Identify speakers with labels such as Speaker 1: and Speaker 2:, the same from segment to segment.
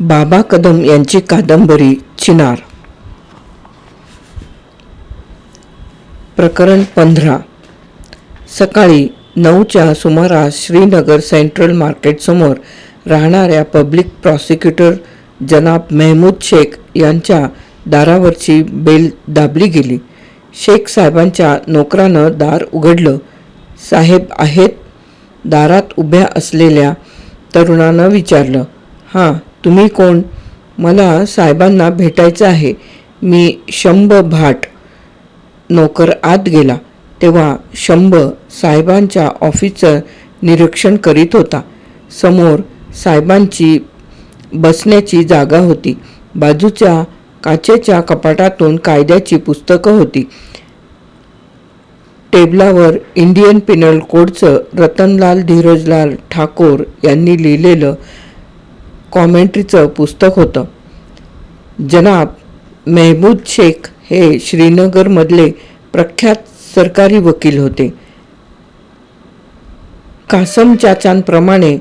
Speaker 1: बाबा कदम यांची कादंबरी चिनार. प्रकरण पंधरा. सकाळी नऊच्या सुमारास श्रीनगर सेंट्रल मार्केटसमोर राहणाऱ्या पब्लिक प्रॉसिक्युटर जनाब मेहमूद शेख यांच्या दारावरची बेल दाबली गेली. शेख साहेबांच्या नोकरानं दार उघडलं. साहेब आहेत दारात उभ्या असलेल्या तरुणानं विचारलं हां तुम्ही कोण? मला साहेबांना भेटायचं आहे. मी शंभ भाट नोकर आत गेला. तेव्हा शंभ साहेबांच्या ऑफिसचं निरीक्षण करीत होता. समोर साहेबांची बसण्याची जागा होती. बाजूच्या काचेच्या कपाटातून कायद्याची पुस्तकं होती. टेबलावर इंडियन पिनल कोडचं रतनलाल धीरजलाल ठाकूर यांनी लिहिलेलं कॉमेंट्रीचं पुस्तक होतं. जनाब मेहबूद शेख हे श्रीनगरमधले प्रख्यात सरकारी वकील होते. कासम चाचांप्रमाणे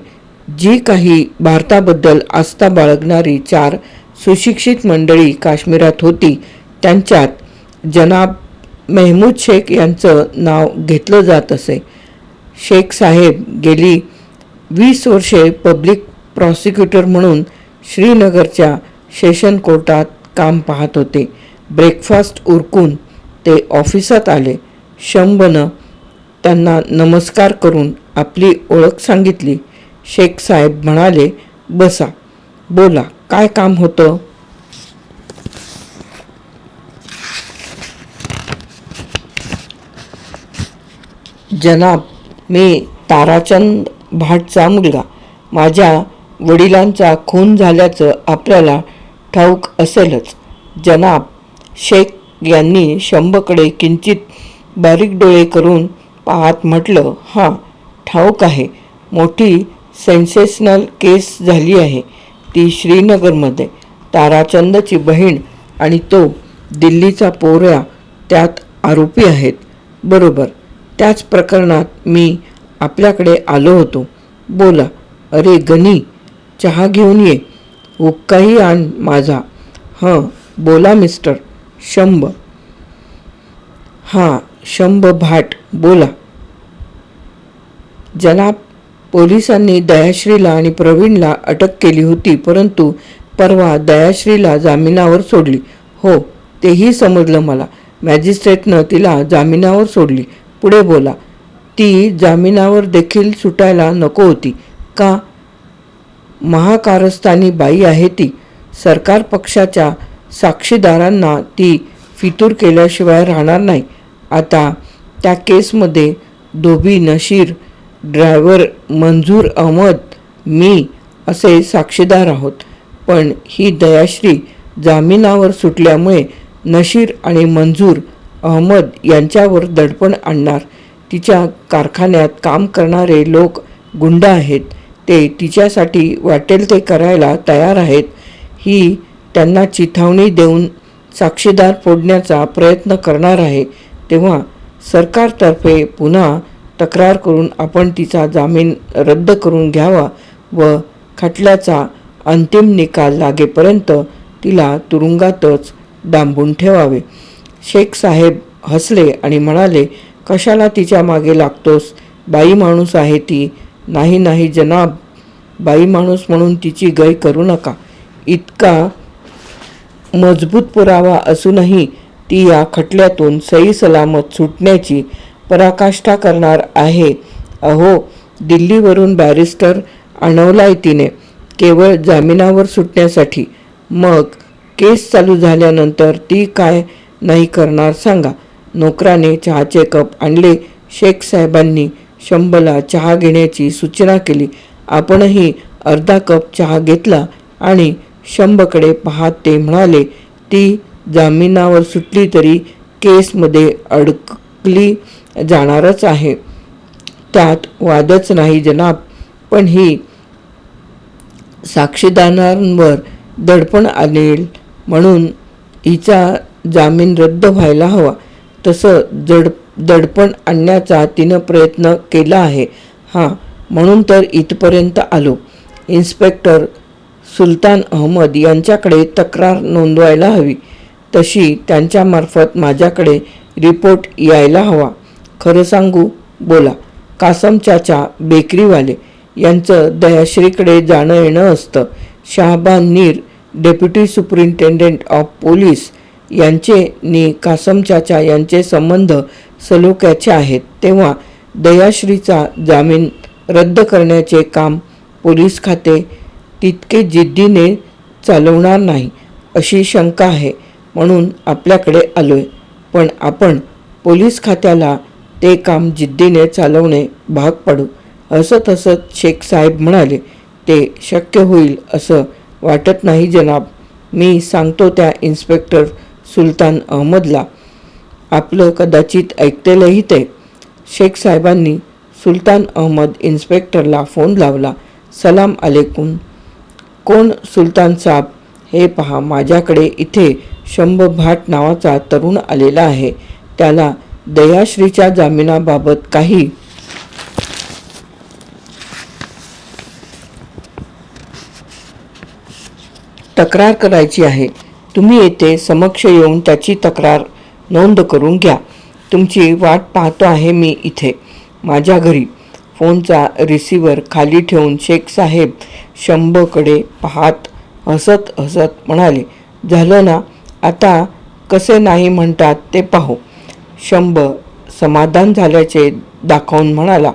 Speaker 1: जी काही भारताबद्दल आस्था बाळगणारी चार सुशिक्षित मंडळी काश्मीरात होती त्यांच्यात जनाब मेहमूद शेख यांचं नाव घेतलं जात असे. शेख साहेब गेली वीस वर्षे पब्लिक प्रॉसिक्युटर म्हणून श्रीनगरच्या सेशन कोर्टात काम पाहत होते. ब्रेकफास्ट उरकून ते ऑफिसात आले. शंभनं त्यांना नमस्कार करून आपली ओळख सांगितली. शेख साहेब म्हणाले बसा. बोला काय काम होतं? जनाब मी ताराचंद भाटचा मुलगा. माझ्या वडिलांचा खून झाल्याचं आपल्याला ठाऊक असेलच. जनाब शेख यांनी शंभकडे किंचित बारीक डोळे करून पाहत म्हटलं हां ठाऊक आहे. मोठी सेन्सेशनल केस झाली आहे. ती श्रीनगरमध्ये. ताराचंदची बहीण आणि तो दिल्लीचा पोऱ्या त्यात आरोपी आहेत. बरोबर. त्याच प्रकरणात मी आपल्याकडे आलो होतो. बोला. अरे गनी चहा घेऊन ये. हुक्काही आण माझा. हं बोला मिस्टर. शंभ. हां शंभ भाट बोला. जनाब पोलिसांनी दयाश्रीला आणि प्रवीणला अटक केली होती परंतु परवा दयाश्रीला जामिनावर सोडली. हो तेही समजलं मला. मॅजिस्ट्रेटनं तिला जामिनावर सोडली. पुढे बोला. ती जामिनावर देखील सुटायला नको होती. का? महाकारस्थानी बाई आहे ती. सरकार पक्षाच्या साक्षीदारांना ती फितूर केल्याशिवाय राहणार नाही. आता त्या केसमध्ये धोबी नशीर ड्रायव्हर मंजूर अहमद मी असे साक्षीदार आहोत. पण ही दयाश्री जामिनावर सुटल्यामुळे नशीर आणि मंजूर अहमद यांच्यावर दडपण आणणार. तिच्या कारखान्यात काम करणारे लोक गुंड आहेत. ते तिच्यासाठी वाटेल ते करायला तयार आहेत ही त्यांना चिथावणी देऊन साक्षीदार फोडण्याचा प्रयत्न करणार आहे. तेव्हा सरकारतर्फे पुन्हा तक्रार करून आपण तिचा जामीन रद्द करून घ्यावा व खटल्याचा अंतिम निकाल लागेपर्यंत तिला तुरुंगातच डांबून ठेवावे. शेख साहेब हसले आणि म्हणाले कशाला तिच्यामागे लागतोस? बाई माणूस आहे ती. नाही नाही जनाब. बाई माणूस म्हणून तिची गय करू नका. इतका मजबूत पुरावा असूनही ती या खटल्यातून सई सलामत सुटण्याची पराकाष्ठा करणार आहे. अहो दिल्लीवरून बॅरिस्टर आणवलाय तिने. केवळ जामिनावर सुटण्यासाठी. मग केस चालू झाल्यानंतर ती काय नाही करणार सांगा. नोकराने चहाचे कप आणले शेख साहेबांनी शंभला चहा घेण्याची सूचना केली. आपणही अर्धा कप चहा घेतला आणि शंभकडे पाहत ते म्हणाले ती जामिनावर सुटली तरी केसमध्ये अडकली जाणारच आहे. त्यात वादच नाही जनाब पण ही साक्षीदारांवर दडपण आणेल म्हणून हिचा जामीन रद्द व्हायला हवा. तसं जड दडपण आणण्याचा तिनं प्रयत्न केला आहे. हां म्हणून तर इथपर्यंत आलो. इन्स्पेक्टर सुलतान अहमद यांच्याकडे तक्रार नोंदवायला हवी. तशी त्यांच्यामार्फत माझ्याकडे रिपोर्ट यायला हवा. खरं सांगू बोला कासम चाचा बेकरीवाले यांचं दयाश्रीकडे जाणं येणं असतं. Shahban Neer deputy superintendent of police यांचे नि कासम चाचा यांचे संबंध सलोख्याचे आहेत. तेव्हा दयाश्रीचा जामीन रद्द करण्याचे काम पोलीस खाते तितके जिद्दीने चालवणार नाही अशी शंका आहे म्हणून आपल्याकडे आलोय. पण आपण पोलीस खात्याला ते काम जिद्दीने चालवणे भाग पाडू. हसत हसत शेख साहेब म्हणाले ते शक्य होईल असं वाटत नाही जनाब. मी सांगतो त्या इन्स्पेक्टर सुलतान अहमदला. आपलं कदाचित ऐकतेलंही ते. शेख साहेबांनी सुलतान अहमद इन्स्पेक्टरला फोन लावला सलाम आलेकुम. कोण सुलतान साहेब हे पहा माझ्याकडे इथे शंभ भाट नावाचा तरुण आलेला आहे. त्याला दयाश्रीच्या जामिनाबाबत काही तक्रार करायची आहे. तुम्ही येथे समक्ष येऊन त्याची तक्रार नोंद करून घ्या. तुमची वाट पाहतो आहे मी इथे. माझ्या घरी फोनचा रिसिव्हर खाली ठेवून शेख साहेब शंभकडे पाहत हसत हसत म्हणाले झालं ना? आता कसे नाही म्हणतात ते पाहू. शंभ समाधान झाल्याचे दाखवून म्हणाला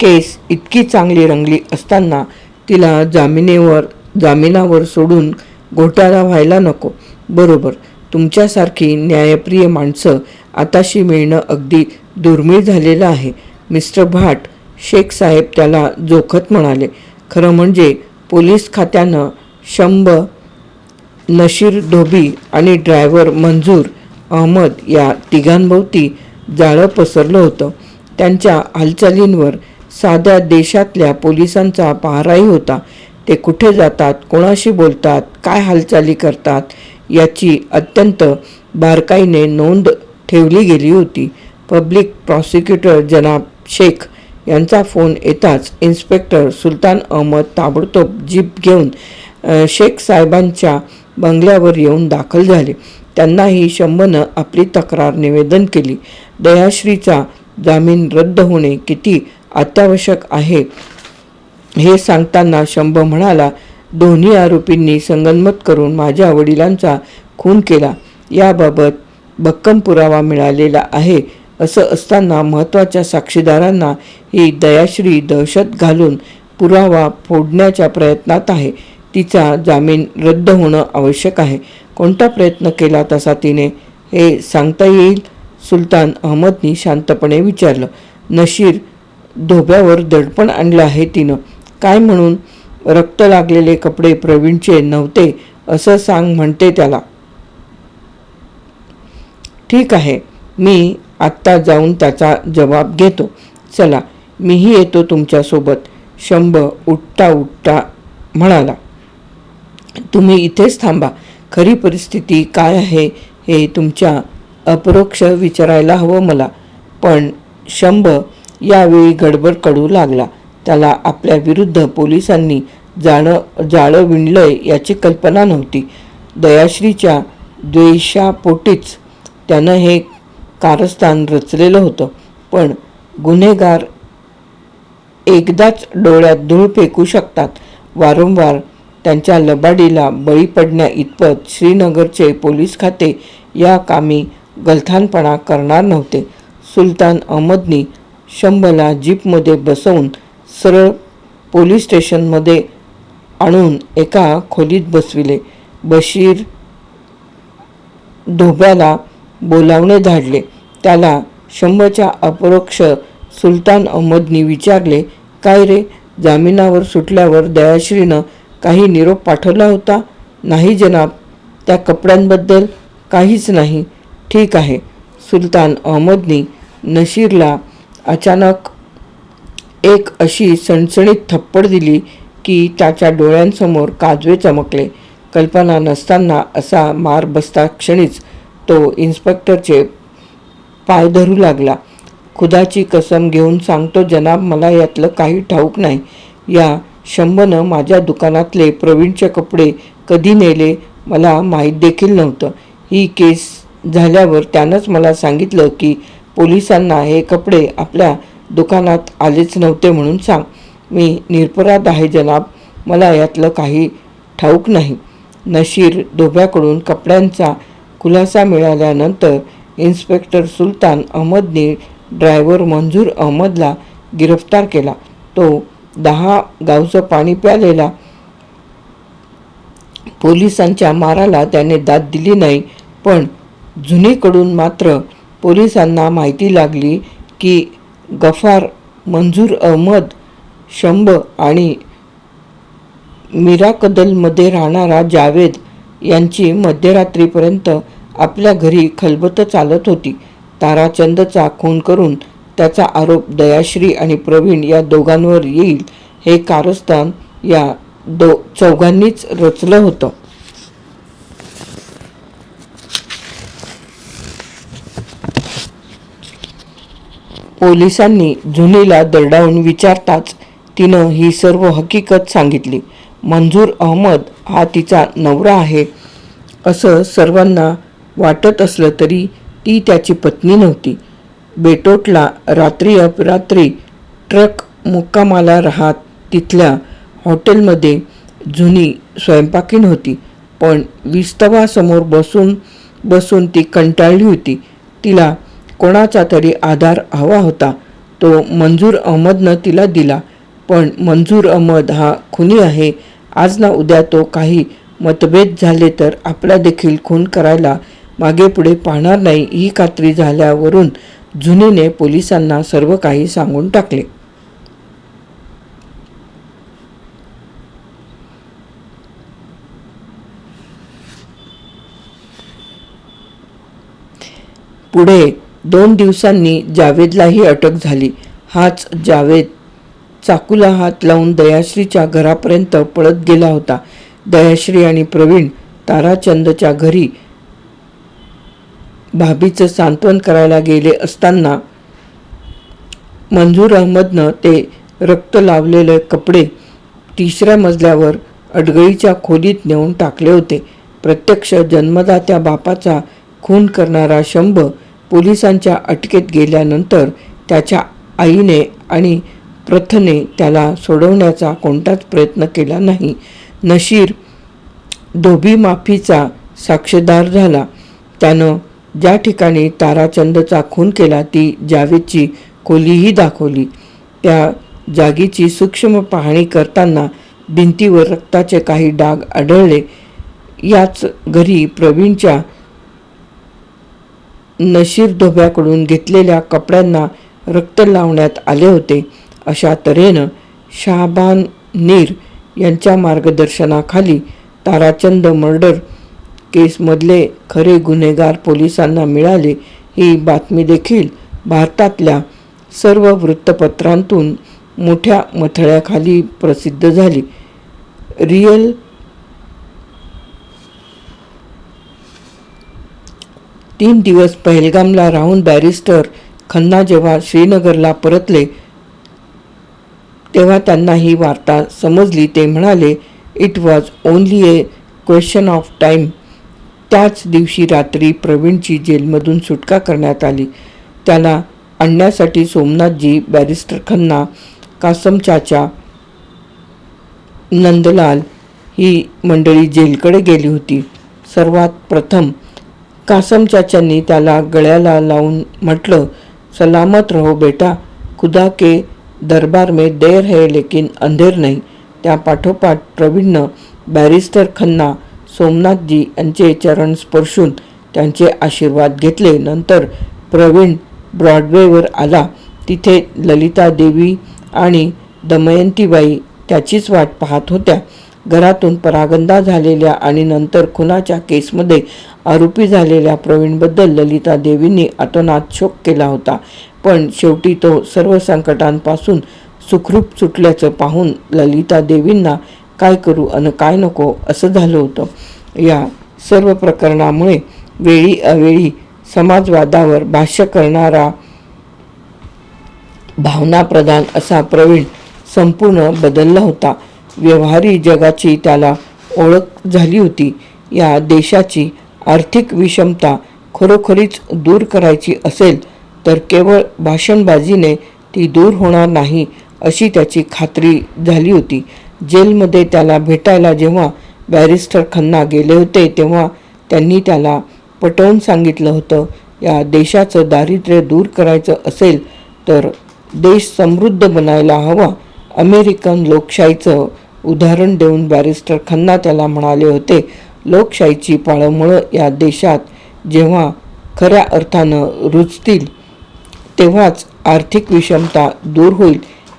Speaker 1: केस इतकी चांगली रंगली असताना तिला जामिनेवर जामिनावर सोडून घोटाळा व्हायला नको. बरोबर. तुमच्यासारखी न्यायप्रिय माणसं आताशी मिळणं अगदी दुर्मिळ झालेलं आहे. मिस्टर भाट शेख साहेब त्याला जोखत म्हणाले. खरं म्हणजे पोलीस खात्यानं शंभ नशीर धोबी आणि ड्रायव्हर मंजूर अहमद या तिघांभोवती जाळं पसरलं होतं. त्यांच्या हालचालींवर साध्या देशातल्या पोलिसांचा पहाराही होता. ते कुठे जातात कोणाशी बोलतात काय हालचाली करतात याची अत्यंत बारकाईने नोंद ठेवली गेली होती. पब्लिक प्रॉसिक्युटर जनाब शेख यांचा फोन येताच इन्स्पेक्टर सुलतान अहमद ताबडतोब जीप घेऊन शेख साहेबांच्या बंगल्यावर येऊन दाखल झाले. त्यांनाही शंभनं आपली तक्रार निवेदन केली. दयाश्रीचा जामीन रद्द होणे किती अत्यावश्यक आहे हे सांगताना शंभ म्हणाला दोन्ही आरोपींनी संगनमत करून माझ्या वडिलांचा खून केला. याबाबत भक्कम पुरावा मिळालेला आहे असं असताना महत्त्वाच्या साक्षीदारांना ही दयाश्री दहशत घालून पुरावा फोडण्याच्या प्रयत्नात आहे. तिचा जामीन रद्द होणं आवश्यक आहे. कोणता प्रयत्न केला तसा तिने हे सांगता येईल? सुलतान अहमदनी शांतपणे विचारलं. नशीर धोब्यावर दडपण आणलं आहे तिनं. काय म्हणून? रक्त लागलेले कपडे प्रवीणचे नव्हते असं सांग म्हणते त्याला. ठीक आहे मी आत्ता जाऊन त्याचा जबाब घेतो. चला मीही येतो तुमच्यासोबत शंभ उठता उठता म्हणाला. तुम्ही इथेच थांबा खरी परिस्थिती काय आहे हे तुमच्या अपरोक्ष विचारायला हवं मला. पण शंभ यावेळी गडबड कडू लागला. त्याला आपल्या विरुद्ध पोलिसांनी जाणं जाळं विणलंय याची कल्पना नव्हती. दयाश्रीच्या द्वेषापोटीच त्यानं हे कारस्थान रचलेलं होतं. पण गुन्हेगार एकदाच डोळ्यात धूळ फेकू शकतात. वारंवार त्यांच्या लबाडीला बळी पडण्या इतपत श्रीनगरचे पोलीस खाते या कामी गलथानपणा करणार नव्हते. सुलतान अहमदनी शंभला जीपमध्ये बसवून सरळ पोलीस स्टेशनमध्ये आणून एका खोलीत बसविले. बशीर धोब्याला बोलावणे धाडले त्याला शंभरच्या अपरोक्ष सुलतान अहमदनी विचारले काय रे जामिनावर सुटल्यावर दयाश्रीनं काही निरोप पाठवला होता? नाही जनाब त्या कपड्यांबद्दल काहीच नाही. ठीक आहे. सुलतान अहमदनी नशीरला अचानक एक अशी सणसणीत थप्पड दिली की त्याच्या डोळ्यांसमोर काजवे चमकले. कल्पना नसताना असा मार बसता क्षणीच तो इन्स्पेक्टरचे पाय धरू लागला. खुदाची कसम घेऊन सांगतो जनाब मला यातलं काही ठाऊक नाही. या शंभनं माझ्या दुकानातले प्रवीणचे कपडे कधी नेले मला माहीत देखील नव्हतं. ही केस झाल्यावर त्यानंच मला सांगितलं की पोलिसांना हे कपडे आपल्या दुकानात आलेच नव्हते म्हणून सांग. मी निरपराध आहे जनाब. मला यातलं काही ठाऊक नाही. नशीर दोब्याकडून कपड्यांचा खुलासा मिळाल्यानंतर इन्स्पेक्टर सुलतान अहमदने ड्रायव्हर मंजूर अहमदला गिरफ्तार केला. तो दहा गावचं पाणी प्यालेला पोलिसांच्या माराला त्याने दाद दिली नाही पण जुनीकडून मात्र पोलिसांना माहिती लागली की गफार मंजूर अहमद शंभ आणि मिराकदलमध्ये राहणारा जावेद यांची मध्यरात्रीपर्यंत आपल्या घरी खलबत चालत होती. ताराचंदचा खून करून त्याचा आरोप दयाश्री आणि प्रवीण या दोघांवर येईल हे कारस्थान या दो चौघांनीच रचलं होतं. पोलिसांनी जुनीला दरडावून विचारताच तिनं ही सर्व हकीकत सांगितली. मंजूर अहमद हा तिचा नवरा आहे असं सर्वांना वाटत असलं तरी ती त्याची पत्नी नव्हती. बेटोटला रात्री अपरात्री ट्रक मुक्कामाला राहत तिथल्या हॉटेलमध्ये जुनी स्वयंपाकीण होती पण विस्तवासमोर बसून बसून ती कंटाळली होती. तिला कोणाचा तरी आधार हवा होता. तो मंजूर अहमदनं तिला दिला. पण मंजूर अहमद हा खुनी आहे. आज ना उद्या तो काही मतभेद झाले तर आपला देखील खून करायला मागे पुढे पाहणार नाही. ही खात्री झाल्यावरून जुनीने पोलिसांना सर्व काही सांगून टाकले. पुढे दोन दिवसांनी जावेदलाही अटक झाली. हाच जावेद चाकूला हात लावून दयाश्रीच्या घरापर्यंत पळत गेला होता. दयाश्री आणि प्रवीण ताराचंदच्या घरी भाभीचं सांत्वन करायला गेले असताना मंजूर अहमदनं ते रक्त लावलेले कपडे तिसऱ्या मजल्यावर अडगळीच्या खोलीत नेऊन टाकले होते. प्रत्यक्ष जन्मदात्या बापाचा खून करणारा शंभ पोलिसांच्या अटकेत गेल्यानंतर त्याच्या आईने आणि प्रथने त्याला सोडवण्याचा कोणताच प्रयत्न केला नाही. नशीर धोबी माफीचा साक्षीदार झाला. त्यानं ज्या ठिकाणी ताराचंदचा खून केला ती जावेदची खोलीही दाखवली. त्या जागीची सूक्ष्म पाहणी करताना भिंतीवर रक्ताचे काही डाग आढळले. याच घरी प्रवीणच्या नशीर धोब्याकडून घेतलेल्या कपड्यांना रक्त लावण्यात आले होते. अशा तऱ्हेनं शाहबान नीर यांच्या मार्गदर्शनाखाली ताराचंद मर्डर केसमधले खरे गुन्हेगार पोलिसांना मिळाले ही बातमी देखील भारतातल्या सर्व वृत्तपत्रांतून मोठ्या मथळ्याखाली प्रसिद्ध झाली. रिअल तीन दिवस पहलगामला राहून बॅरिस्टर खन्ना जेव्हा श्रीनगरला परतले तेव्हा त्यांना ही वार्ता समजली. ते म्हणाले it was only a question of time त्याच दिवशी रात्री प्रवीणची जेलमधून सुटका करण्यात आली. त्याला आणण्यासाठी सोमनाथजी बॅरिस्टर खन्ना कासम चाचा नंदलाल ही मंडळी जेलकडे गेली होती. सर्वात प्रथम कासम चाचांनी त्याला गळ्याला लावून म्हटलं सलामत रहो बेटा खुदा के दरबार में देर है लेकिन अंधेर नाही त्या पाठोपाठ प्रवीणनं बॅरिस्टर खन्ना सोमनाथजी यांचे चरण स्पर्शून त्यांचे आशीर्वाद घेतले. नंतर प्रवीण ब्रॉडवेवर आला. तिथे ललिता देवी आणि दमयंतीबाई त्याचीच वाट पाहत होत्या. घरातून परागंदा झालेल्या आणि नंतर खुनाच्या केसमध्ये आरोपी झालेल्या प्रवीणबद्दल ललिता देवींनी अतोनात शोक केला होता. पण शेवटी तो सर्व संकटांपासून सुखरूप सुटल्याचं पाहून ललिता देवींना काय करू आणि काय नको असं झालं होतं. या सर्व प्रकरणामुळे वेळी अवेळी समाजवादावर भाष्य करणारा भावनाप्रधान असा प्रवीण संपूर्ण बदलला होता. व्यवहारी जगाची त्याला ओळख झाली होती. या देशाची आर्थिक विषमता खरोखरीच दूर करायची असेल तर केवळ भाषणबाजीने ती दूर होणार नाही अशी त्याची खात्री झाली होती. जेलमध्ये त्याला भेटायला जेव्हा बॅरिस्टर खन्ना गेले होते तेव्हा त्यांनी त्याला पटवून सांगितलं होतं या देशाचं दारिद्र्य दूर करायचं असेल तर देश समृद्ध बनायला हवा अमेरिकन लोकशाहीचं उदाहरण देऊन बॅरिस्टर खन्ना त्याला म्हणाले होते लोकशाहीची पाळंमुळं या देशात जेव्हा खऱ्या अर्थानं रुजतील तेव्हाच आर्थिक विषमता दूर होईल.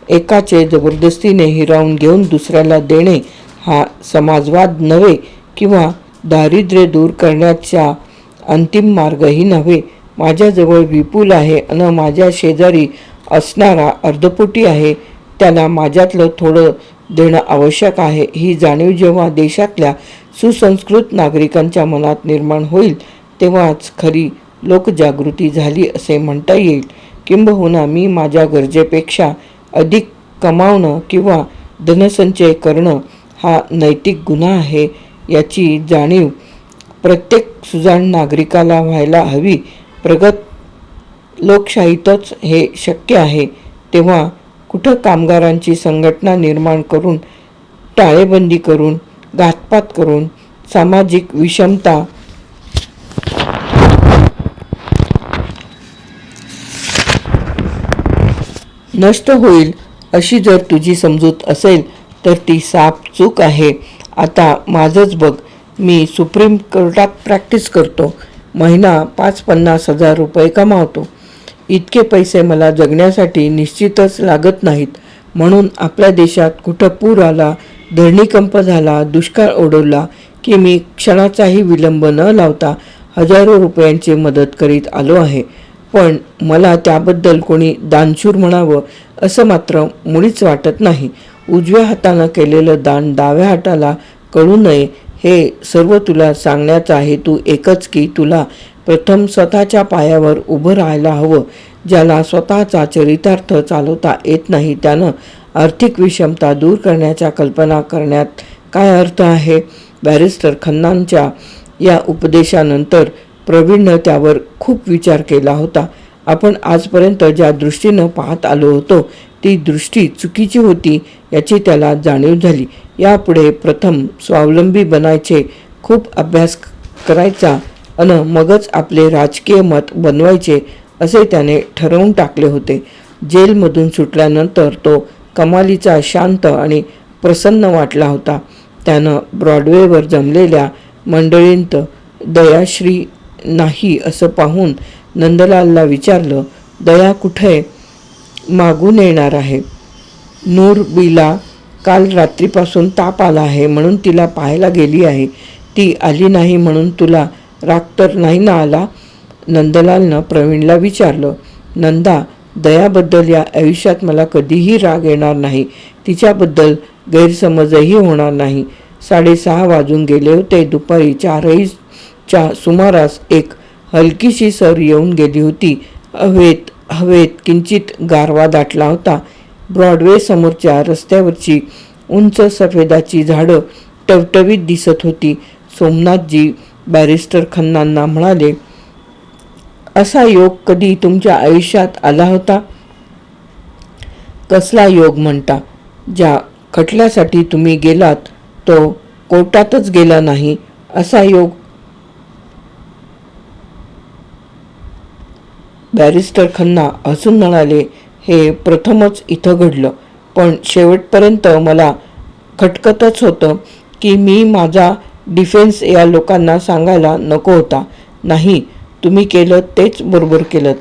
Speaker 1: एकाचे जबरदस्तीने हिरावून घेऊन दुसऱ्याला देणे हा समाजवाद नव्हे किंवा दारिद्र्य दूर करण्याचा अंतिम मार्गही नव्हे. माझ्याजवळ विपुल आहे आणि माझ्या शेजारी असणारा अर्धपोटी आहे. त्याला माझ्यातलं थोडं देणं आवश्यक आहे. ही जाणीव जेव्हा देशातल्या सुसंस्कृत नागरिकांच्या मनात निर्माण होईल तेव्हाच खरी लोकजागृती झाली असे म्हणता येईल. किंबहुना मी माझ्या गरजेपेक्षा अधिक कमावणं किंवा धनसंचय करणं हा नैतिक गुन्हा आहे याची जाणीव प्रत्येक सुजाण नागरिकाला व्हायला हवी. प्रगत लोकशाहीतच हे शक्य आहे. तेव्हा कुठं कामगारांची संघटना निर्माण करून टाळेबंदी करून घातपात करून सामाजिक विषमता नष्ट होईल अशी जर तुझी समजूत असेल तर ती साप चूक आहे. आता माझंच बघ मी सुप्रीम कोर्टात प्रॅक्टिस करतो. महिना पाच पन्नास हजार रुपये कमावतो. इतके पैसे मला जगण्यासाठी निश्चितच लागत नाहीत. म्हणून आपल्या देशात कुठं पूर आला धरणीकंप झाला दुष्काळ ओढवला की मी क्षणाचाही विलंब न लावता हजारो रुपयांची मदत करीत आलो आहे. पण मला त्याबद्दल कोणी दानशूर म्हणावं असं मात्र मुळीच वाटत नाही. उजव्या हातानं केलेलं दान डाव्या हाताला कळू नये हे सर्व तुला सांगण्याचा हेतू एकच की तुला प्रथम स्वतःच्या पायावर उभं राहायला हवं. ज्याला स्वतःचा चरितार्थ चालवता येत नाही त्यानं आर्थिक विषमता दूर करण्याच्या कल्पना करण्यात काय अर्थ आहे? बॅरिस्टर खन्नांच्या या उपदेशानंतर प्रवीणनं त्यावर खूप विचार केला होता. आपण आजपर्यंत ज्या दृष्टीनं पाहत आलो होतो ती दृष्टी चुकीची होती याची त्याला जाणीव झाली. यापुढे प्रथम स्वावलंबी बनायचे खूप अभ्यास करायचा अन मगच आपले राजकीय मत बनवायचे असे त्याने ठरवून टाकले होते. जेलमधून सुटल्यानंतर तो कमालीचा शांत आणि प्रसन्न वाटला होता. त्यानं ब्रॉडवेवर जमलेल्या मंडळींत दयाश्री नाही असं पाहून नंदलालला विचारलं दया कुठे मागून येणार आहे? नूर बीला काल रात्रीपासून ताप आला आहे म्हणून तिला पाहायला गेली आहे. ती आली नाही म्हणून तुला राग तर नाही ना आला? नंदलालनं प्रवीणला विचारलं नंदा दयाबद्दल या आयुष्यात मला कधीही राग येणार नाही. तिच्याबद्दल गैरसमजही होणार नाही. साडेसहा वाजून गेले होते. दुपारी चारहीच्या सुमारास एक हलकीशी सर येऊन गेली होती. हवेत हवेत किंचित गारवा दाटला होता. ब्रॉडवे समोरच्या रस्त्यावरची उंच सफेदाची झाडं टवटवीत दिसत होती. सोमनाथजी बॅरिस्टर खन्नांना म्हणाले असा योग कधी तुमच्या आयुष्यात आला होता? कसला योग म्हणता? ज्या खटल्यासाठी तुम्ही गेलात तो कोर्टातच गेला नाही. असा योग बॅरिस्टर खन्ना हसून म्हणाले हे प्रथमच इथं घडलं. पण शेवटपर्यंत मला खटकतच होतं की मी माझा डिफेन्स या लोकांना सांगायला नको होता. नाही तुम्ही केलं तेच बरोबर केलं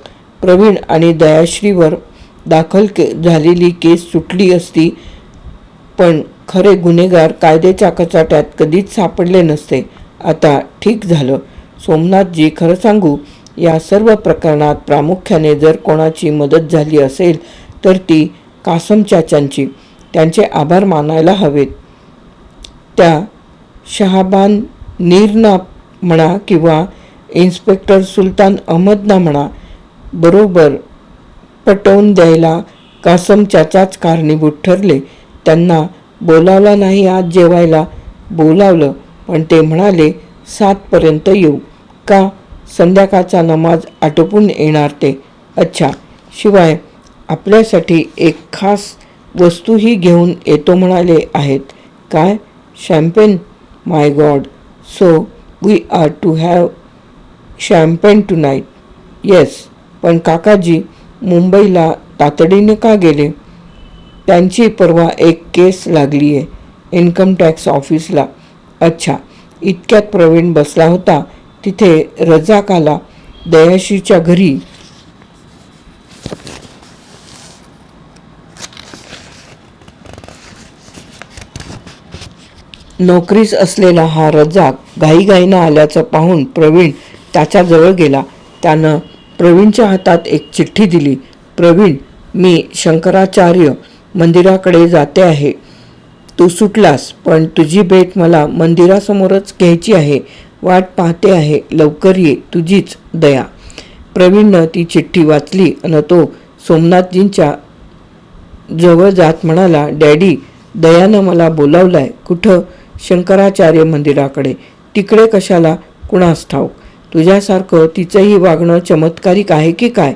Speaker 1: प्रवीण आणि दयाश्रीवर दाखल के झालेली केस सुटली असती पण खरे गुन्हेगार कायद्याच्या कचाट्यात कधीच सापडले नसते. आता ठीक झालं. सोमनाथजी खरं सांगू या सर्व प्रकरणात प्रामुख्याने जर कोणाची मदत झाली असेल तर ती कासम चाचांची. त्यांचे आभार मानायला हवेत. त्या शहाबान नीरना म्हणा किंवा इन्स्पेक्टर सुलतान अहमदना म्हणा बरोबर पटवून द्यायला कासम चाचाच कारणीभूत ठरले. त्यांना बोलावला नाही आज जेवायला. बोलावलं पण ते म्हणाले सातपर्यंत येऊ. का? संध्याकाळचा नमाज आटोपून येणार ते. अच्छा. शिवाय आपल्यासाठी एक खास वस्तूही घेऊन येतो म्हणाले आहेत. काय? Champagne my god so we are to have champagne tonight yes पण काकाजी मुंबईला तातडीने का गेले? त्यांची परवा एक केस लागली आहे इन्कम टॅक्स ऑफिसला. अच्छा इतक्यात प्रवीण बसला होता. तिथे रजाकाला दयाशीच्या घरी नोकरीस असलेला हा रजाक घाईघाईनं आल्याचं पाहून प्रवीण त्याच्याजवळ गेला. त्यानं प्रवीणच्या हातात एक चिठ्ठी दिली. प्रवीण मी शंकराचार्य मंदिराकडे जाते आहे. तू सुटलास पण तुझी भेट मला मंदिरासमोरच घ्यायची आहे. वाट पाहते आहे. लवकर ये तुझीच दया. प्रवीणनं ती चिठ्ठी वाचली आणि तो सोमनाथजींच्या जवळ जात म्हणाला डॅडी दयानं मला बोलावलंय. कुठं शंकराचार्य मंदिराकडे. तिकडे कशाला कुणास ठाऊक? तुझ्यासारखं तिचंही वागणं चमत्कारिक आहे की काय?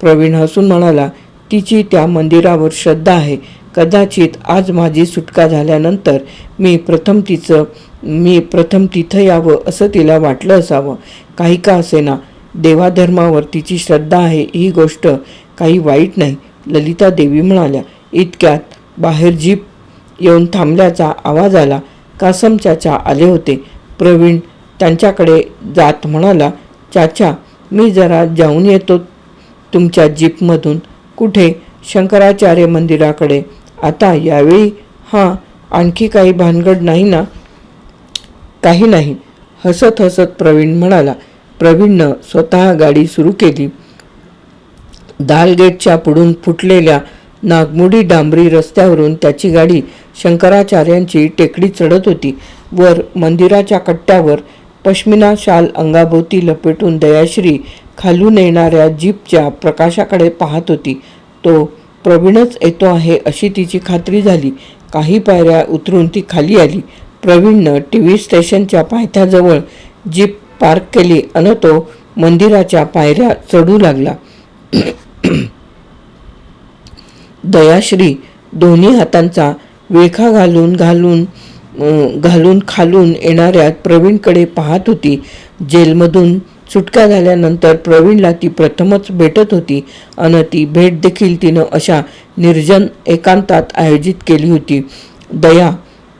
Speaker 1: प्रवीण हसून म्हणाला तिची त्या मंदिरावर श्रद्धा आहे. कदाचित आज माझी सुटका झाल्यानंतर मी प्रथम तिचं मी प्रथम तिथं यावं असं तिला वाटलं असावं. काही का असेना देवाधर्मावर तिची श्रद्धा आहे ही गोष्ट काही वाईट नाही. ललिता देवी म्हणाल्या इतक्यात बाहेर जीप येऊन थांबल्याचा आवाज आला. कासम चाचा आले होते. प्रवीण त्यांच्याकडे जात म्हणाला चाचा मी जरा जाऊन येतो. तुमच्या जीपमधून कुठे शंकराचार्य मंदिराकडे? आता यावेळी हां आणखी काही भानगड नाही ना? काही नाही. हसत हसत प्रवीण म्हणाला प्रवीणनं स्वतः गाडी सुरू केली. दालगेटच्या पुढून फुटलेल्या नागमोडी डांबरी रस्त्यावरून त्याची गाडी शंकराचार्यांची टेकडी चढत होती. वर मंदिराच्या कट्ट्यावर पश्मिना शाल अंगाभोवती लपेटून दयाश्री खालून येणाऱ्या जीपच्या प्रकाशाकडे पाहत होती. तो प्रवीणच येतो आहे अशी तिची खात्री झाली. काही पायऱ्या उतरून ती खाली आली. प्रवीणनं टी व्ही स्टेशनच्या पायथ्याजवळ जीप पार्क केली अन तो मंदिराच्या पायऱ्या चढू लागला. दयाश्री दोन्ही हातांचा वेखा घालून घालून घालून खालून येणाऱ्या प्रवीणकडे पाहत होती. जेलमधून सुटका झाल्यानंतर प्रवीणला ती प्रथमच भेटत होती अन ती भेट देखील तिनं अशा निर्जन एकांतात आयोजित केली होती. दया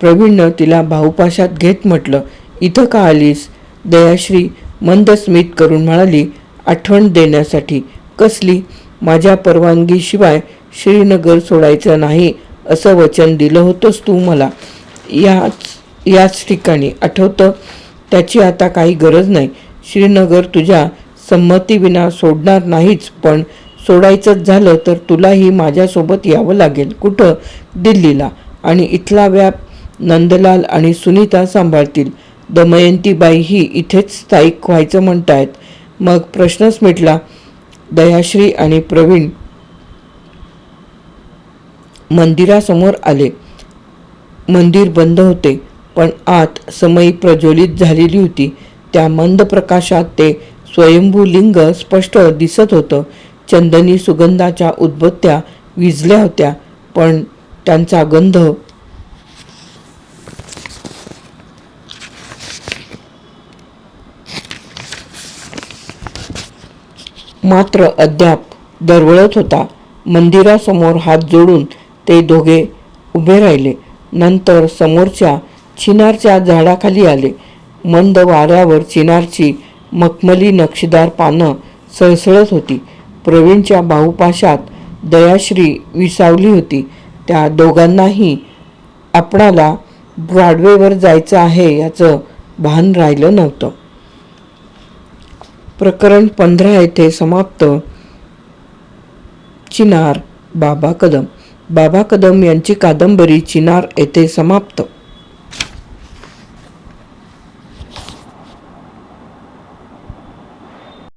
Speaker 1: प्रवीणनं तिला भाऊपाशात घेत म्हटलं इथं का आलीस दयाश्री मंद स्मित करून म्हणाली आठवण देण्यासाठी. कसली? माझ्या परवानगीशिवाय श्रीनगर सोडायचं नाही असं वचन दिलं होतंस तू मला. याच याच ठिकाणी आठवतं त्याची आता काही गरज नाही. श्रीनगर तुझ्या संमतीविना सोडणार नाहीच पण सोडायचंच झालं तर तुलाही माझ्यासोबत यावं लागेल. कुठं? दिल्लीला. आणि इथला व्याप नंदलाल आणि सुनीता सांभाळतील. दमयंतीबाई ही इथेच स्थायिक व्हायचं म्हणतायत. मग प्रश्नच मिटला. दयाश्री आणि प्रवीण मंदिरासमोर आले. मंदिर बंद होते पण आत समयी प्रज्वलित झालेली होती. त्या मंद प्रकाशात ते स्वयंभू लिंग स्पष्ट दिसत होतं. चंदनी सुगंधाच्या उद्बत्त्या विजल्या होत्या पण त्यांचा गंध मात्र अद्याप दरवळत होता. मंदिरासमोर हात जोडून ते दोघे उभे राहिले. नंतर समोरच्या चिनारच्या झाडाखाली आले. मंद वाऱ्यावर चिनारची मखमली नक्षीदार पानं सळसळत होती. प्रवीणच्या बाहुपाशात दयाश्री विसावली होती. त्या दोघांनाही आपणाला ब्रॉडवेवर जायचं आहे याचं भान राहिलं नव्हतं. प्रकरण पंधरा येथे समाप्त. चिनार बाबा कदम. बाबा कदम यांची कादंबरी चिनार येथे समाप्त.